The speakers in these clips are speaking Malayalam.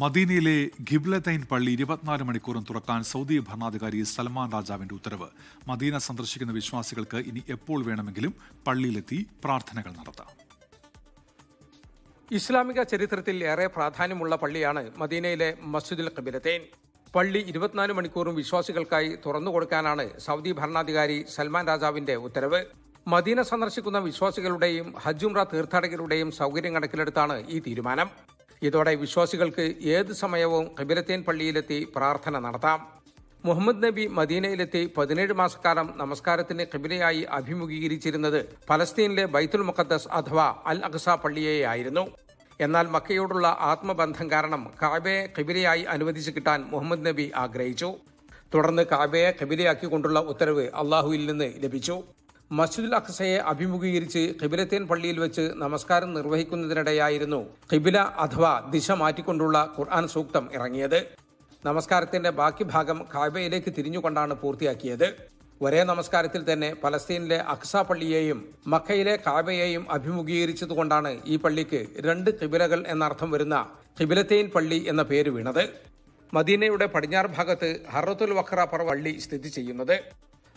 മദീനയിലെ ഗിബ്ലതൈൻ പള്ളി ഇരുപത്തിനാല് മണിക്കൂറും തുറക്കാൻ സൗദി ഭരണാധികാരി സൽമാൻ രാജാവിന്റെ ഉത്തരവ്. മദീന സന്ദർശിക്കുന്ന വിശ്വാസികൾക്ക് ഇനി എപ്പോൾ വേണമെങ്കിലും പള്ളിയിലെത്തി പ്രാർത്ഥനകൾ നടത്താം. ഇസ്ലാമിക ചരിത്രത്തിൽ ഏറെ പ്രാധാന്യമുള്ള പള്ളിയാണ് മദീനയിലെ മസ്ജിദുൽ ഖബിലത്തേൻ. പള്ളി ഇരുപത്തിനാല് മണിക്കൂറും വിശ്വാസികൾക്കായി തുറന്നു കൊടുക്കാനാണ് സൗദി ഭരണാധികാരി സൽമാൻ രാജാവിന്റെ ഉത്തരവ്. മദീന സന്ദർശിക്കുന്ന വിശ്വാസികളുടെയും ഹജ്ജുംറ തീർത്ഥാടകരുടെയും സൗകര്യം കണക്കിലെടുത്താണ് ഈ തീരുമാനം. ഇതോടെ വിശ്വാസികൾക്ക് ഏത് സമയവും ഖബിരത്തേൻ പള്ളിയിലെത്തി പ്രാർത്ഥന നടത്താം. മുഹമ്മദ് നബി മദീനയിലെത്തി പതിനേഴ് മാസക്കാലം നമസ്കാരത്തിന് ഖിബിലയായി അഭിമുഖീകരിച്ചിരുന്നത് ഫലസ്തീനിലെ ബൈത്തുൽ മുഖദ്ദസ് അഥവാ അൽ അഖ്സ പള്ളിയെയായിരുന്നു എന്നാൽ മക്കയോടുള്ള ആത്മബന്ധം കാരണം കാബയെ ഖിബിലയായി അനുവദിച്ചു കിട്ടാൻ മുഹമ്മദ് നബി ആഗ്രഹിച്ചു. തുടർന്ന് കാബയെ ഖിബിലയാക്കിക്കൊണ്ടുള്ള ഉത്തരവ് അള്ളാഹുവിൽ നിന്ന് ലഭിച്ചു. മസ്ജിദുൽ അഖ്സയെ അഭിമുഖീകരിച്ച് ഖിബിലത്തേൻ പള്ളിയിൽ വെച്ച് നമസ്കാരം നിർവഹിക്കുന്നതിനിടെയായിരുന്നു ഖിബില അഥവാ ദിശ മാറ്റിക്കൊണ്ടുള്ള ഖുർആൻ സൂക്തം ഇറങ്ങിയത്. നമസ്കാരത്തിന്റെ ബാക്കി ഭാഗം കാബയിലേക്ക് തിരിഞ്ഞുകൊണ്ടാണ് പൂർത്തിയാക്കിയത്. ഒരേ നമസ്കാരത്തിൽ തന്നെ പലസ്തീനിലെ അക്സ പള്ളിയെയും മക്കയിലെ കാബയെയും അഭിമുഖീകരിച്ചതുകൊണ്ടാണ് ഈ പള്ളിക്ക് രണ്ട് കിബിലകൾ എന്നർത്ഥം വരുന്ന കിബിലത്തേൻ പള്ളി എന്ന പേര് വീണത്. മദീനയുടെ പടിഞ്ഞാറ് ഭാഗത്ത് ഹറത്തുൽ വഖറ പറ പള്ളി സ്ഥിതി ചെയ്യുന്നത്.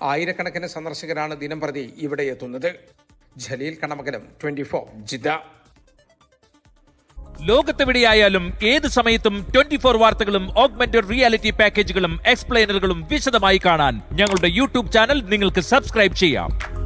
ആയിരക്കണക്കിന് സന്ദർശകരാണ് ദിനം പ്രതി ഇവിടെ എത്തുന്നത്. ജലീൽ കണമകലം ട്വന്റി ഫോർ ജിദ്ദ. ലോകത്തെവിടെയായാലും ഏത് സമയത്തും ട്വന്റി ഫോർ വാർത്തകളും ഓഗ്മെന്റഡ് റിയാലിറ്റി പാക്കേജുകളും എക്സ്പ്ലെയിനറുകളും വിശദമായി കാണാൻ ഞങ്ങളുടെ യൂട്യൂബ് ചാനൽ നിങ്ങൾക്ക് സബ്സ്ക്രൈബ് ചെയ്യാം.